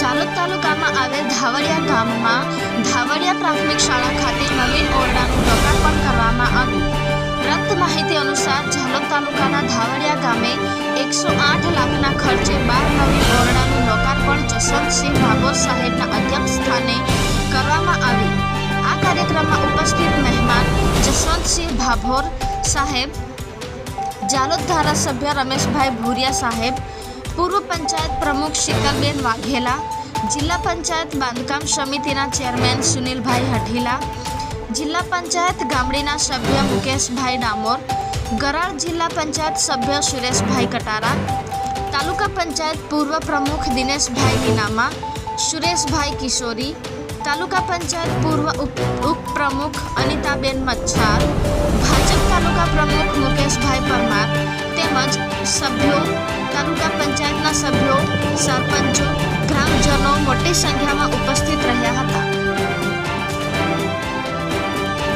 જાલોદ તાલુકામાં આવેલ ધાવડિયા ગામમાં ધાવડિયા પ્રાથમિક શાળા ખાતે નવીન ઓરડાનું લોકાર્પણ કરવામાં આવ્યું. પ્રાપ્ત માહિતી અનુસાર જાલોદ તાલુકાના ધાવડિયા ગામે એકસો આઠ લાખના ખર્ચે બાર નવીન ઓરડાનું લોકાર્પણ જસવંતસિંહ ભાભોર સાહેબના અધ્યક્ષ સ્થાને કરવામાં આવ્યું. આ કાર્યક્રમમાં ઉપસ્થિત મહેમાન જસવંતસિંહ ભાભોર સાહેબ જાલોદ ધારાસભ્ય રમેશભાઈ ભૂરિયા સાહેબ પૂર્વ પંચાયત પ્રમુખ શીતલબેન વાઘેલા, જિલ્લા પંચાયત બાંધકામ સમિતિના ચેરમેન સુનિલભાઈ હઠીલા, જિલ્લા પંચાયત ગામડીના સભ્ય મુકેશભાઈ ડામોર, ગરાળ જિલ્લા પંચાયત સભ્ય સુરેશભાઈ કટારા, તાલુકા પંચાયત પૂર્વ પ્રમુખ દિનેશભાઈ નીનામા સુરેશભાઈ કિશોરી, તાલુકા પંચાયત પૂર્વ ઉપ ઉપપ્રમુખ અનિતાબેન મચ્છાર, ભાજપ તાલુકા પ્રમુખ મુકેશભાઈ પરમાર તેમજ સભ્યો તાલુકા પંચાયતના સભ્યો સરપંચો ગ્રામજનો મોટી સંખ્યામાં